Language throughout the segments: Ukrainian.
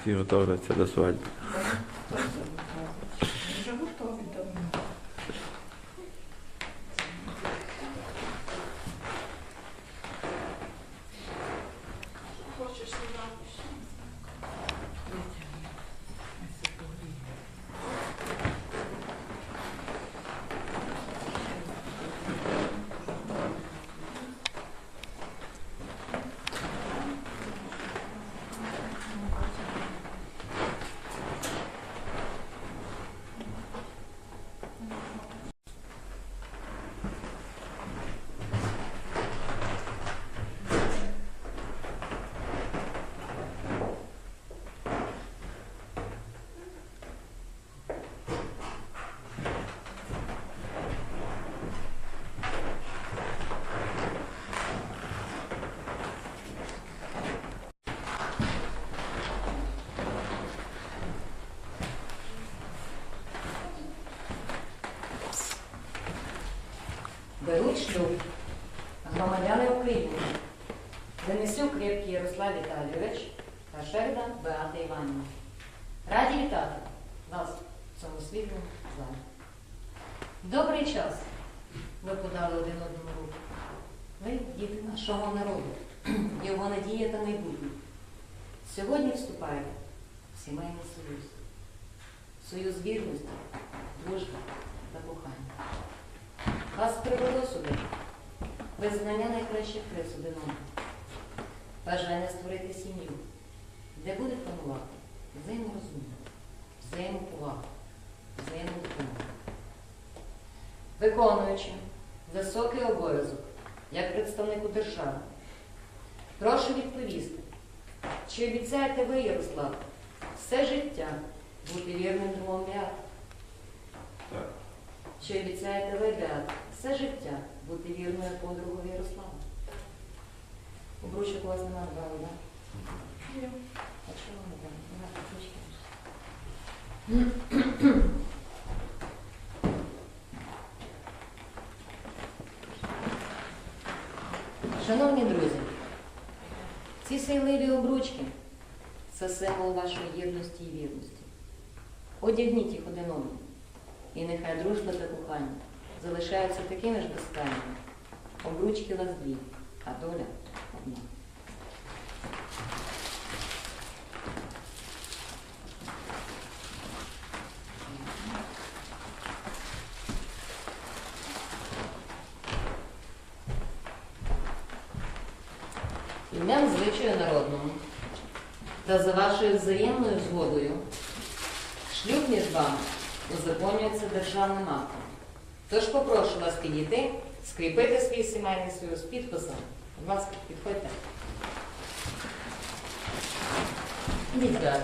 Всі готуються до свадьби. Беруть шлюб громадяни України. Денисюк Крепкий Ярослав Віталійович та Шерда Беата Іванівна. Раді вітати вас в цьому світлому залі. Добрий час ви подали один одному руку. Ви діти нашого народу, його надія та майбутнє. Сьогодні вступаєте в сімейний союз. Союз вірності, дружби та кохання. Вас привело сюди визнання найкращих рис один. Бажання створити сім'ю, де буде панувати взаєморозуміння, взаємоповага, взаємодопомога. Виконуючи високий обов'язок як представнику держави, прошу відповісти, чи обіцяєте ви, Ярослав, все життя бути вірним другом Беати? Чи обіцяєте ви, Беата, все життя бути вірною подругою Ярослава? Обручок у вас немає брали, так? А чого не так? Немає обручки. Шановні друзі, ці сяйливі обручки це символ вашої єдності і вірності. Одягніть їх один одному. І нехай дружба та кохання залишаються такими ж безкрайніми. Обручки вас дві, а доля одна. Ім'ям звичаю народному та за вашою взаємною згодою шлюб між вами узаконюється державним актом. Тож попрошу вас підійти, скріпити свій сімейний союз підписом. Будь ласка, підходьте. Ідіть далі.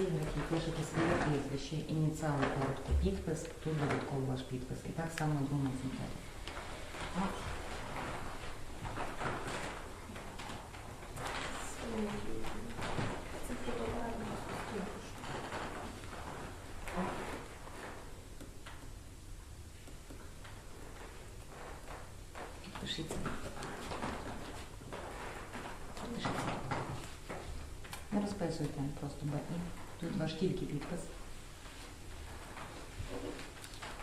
Е, які пишете своє прізвище, ініціали коротко, підпис, тут додатково ваш підпис. І так само двома екземплярами. Це фотоапарат. Підпишіться. Не розписуйте просто БІ. Тут ваш тільки підпис.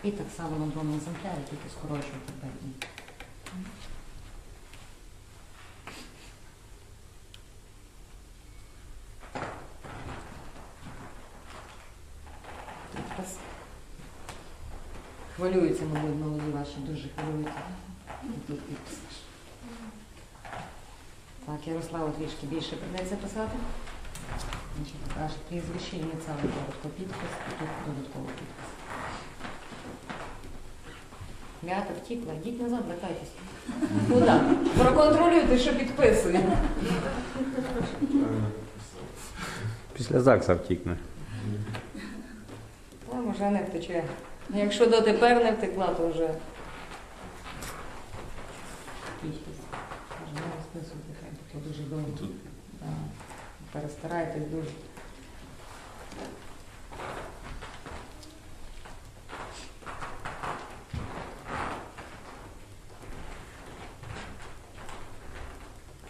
І так само на другому екземплярі, тільки скорочуйте БІ. Хвилюються, мабуть, молоді ваші, дуже хвилюються. Так, Ярославу трішки більше придеться писати. Ваше прізвище, ініціали коротко підпис, і тут додатково підпис. М'ята втікла, йдіть назад, вертайтеся. Куди? Проконтролюйте, що підписує. Після ЗАГСа втікне. Там вже не втече. Якщо дотепер не втекла, то вже кількість. Можливо, розписувати, хай дуже довго. Да. Перестарайтесь дуже.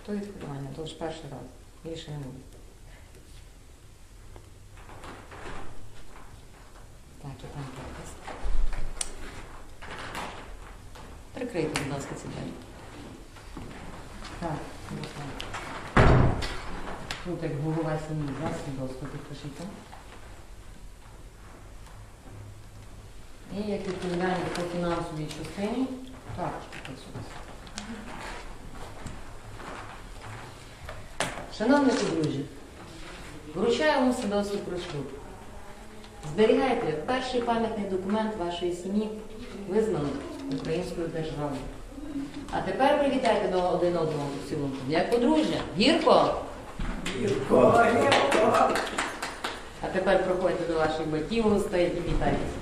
Хто відходування, то ж перший раз. Більше не буде. Так, і там. Прикрийте, будь ласка, ці двері. Так. Тут як голова сім'ї, да, свідоцтво підпишіть. так? І як відповідальні по фінансовій частині, також підписується. Шановні подружжя, вручаю вам свідоцтво про шлюб. Зберігайте перший пам'ятний документ вашої сім'ї, визнаний українською державою. А тепер привітайте до один одного поцілунком. Як подружжя. Гірко! А тепер проходьте до ваших батьків, гостей і вітайтеся.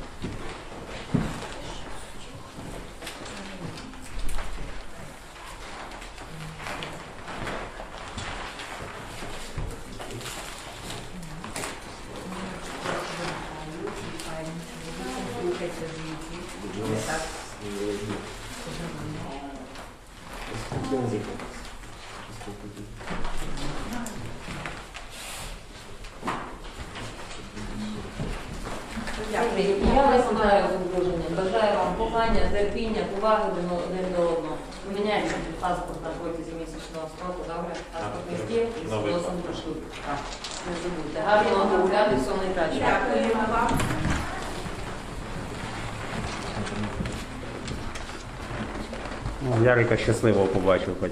Слухайте. Так. Я вас вітаю з. Бажаю вам кохання, терпіння, поваги один один до одного. Поміняйте паспорт на протязі місячного строку, добре? Паспортний стіл і Новий свідоцтвом про шлюб. Так, Не забудьте. Гарного гуляти, всього найкращого. Дякуємо вам. Ярика щасливо побачив хоч.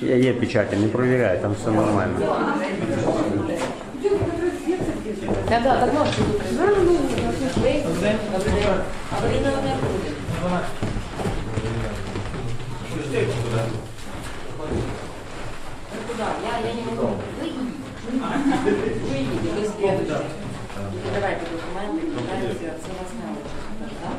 Є, є печаті, не провіряй, там все нормально. Да, да, так можете тут. Добрый день. Добрый день. А вы, наверное, будете. Куда? Я, я не могу. Вы идите. Вы идите, вы следующие. Давайте документы, питаемся, все вас навыки. Да?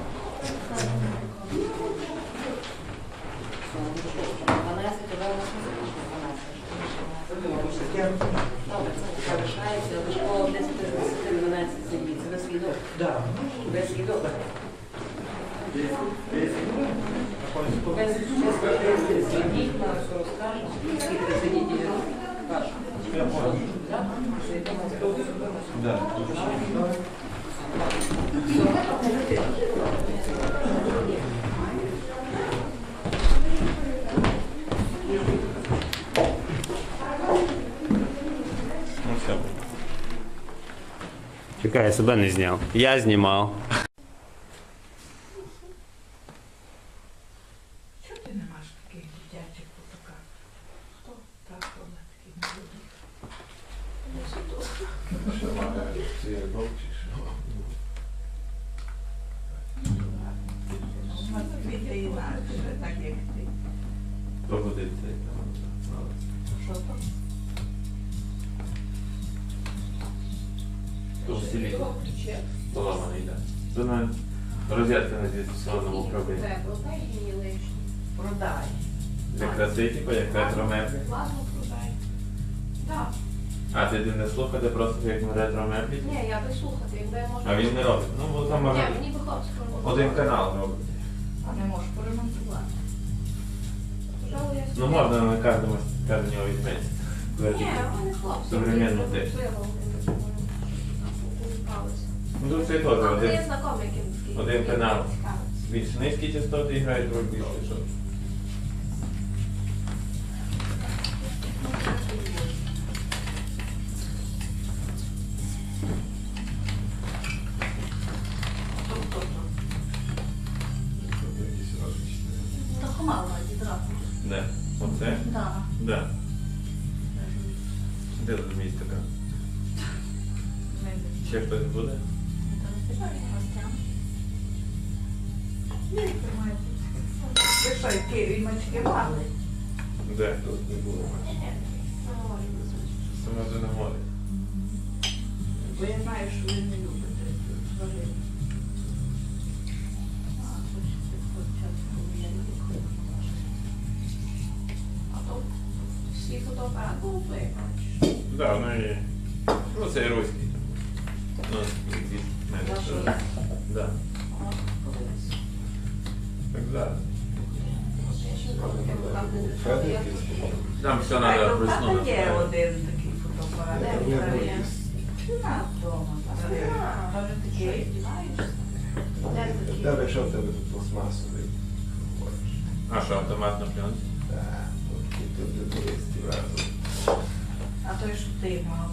12, у нас не запишем 12. Да. Ви свідок? Без свідіть, нам все розкажемо. Скільки сидіть? Свідомо, Да. Ну все. Чекай, я себе не зняв. Я знімав. Ключе. Поламаний, так. Це на розетка на звідсоленому управлінні. Продай її лишню. Продай. Для краси, типу, як ретро-меблі. Ладно, продай. Так. А, ти не слухати просто як на ретро-меблі? Ні, я би слухати, якби я можу. А він не робить. Ну, бо там Ні, мені би хлопці один канал робить. А не можеш поремонтувати. Пожалуй, я Ну можна на кожному кожен нього візьметься. Ні, а не хлопці. Современну які Ну це теж А, ну, один. є знайомий, який один канал. Більш низькі частоти грають роль більше, що. Так мало відразу. Де? Оце? Так. Де? Де тут місце? Ще хтось буде? які відмачки мали. Де тут не було бачити? Саме вже нагоди. Бо я знаю, що ви не любите тварин. А то всі фотографії були, бачиш. Так. Ну, ну це і руський. Ну, якийсь мене. Так. Так зараз. Там Там все треба ну, тата є один такий фотоапарат. На вдома. Може такий знімаєш? Де що в тебе тут пластмасовий? А що, автомат на пленці? Так, тут туристів разом. А той, що ти мав.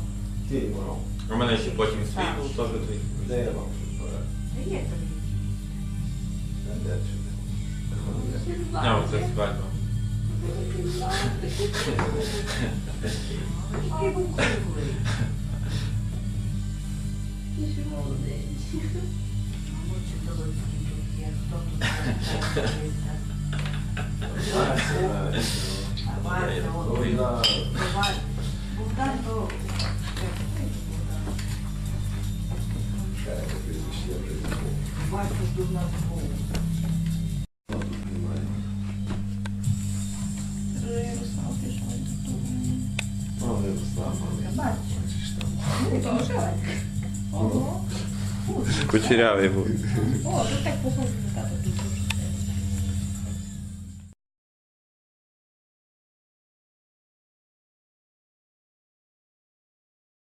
Ти мав. У мене ще потім свій був теж твій. Де я мав Є тобі. Де чи де? А, оце свадьба. Який був То? Ого. Кучерявий був. О, тут так похоже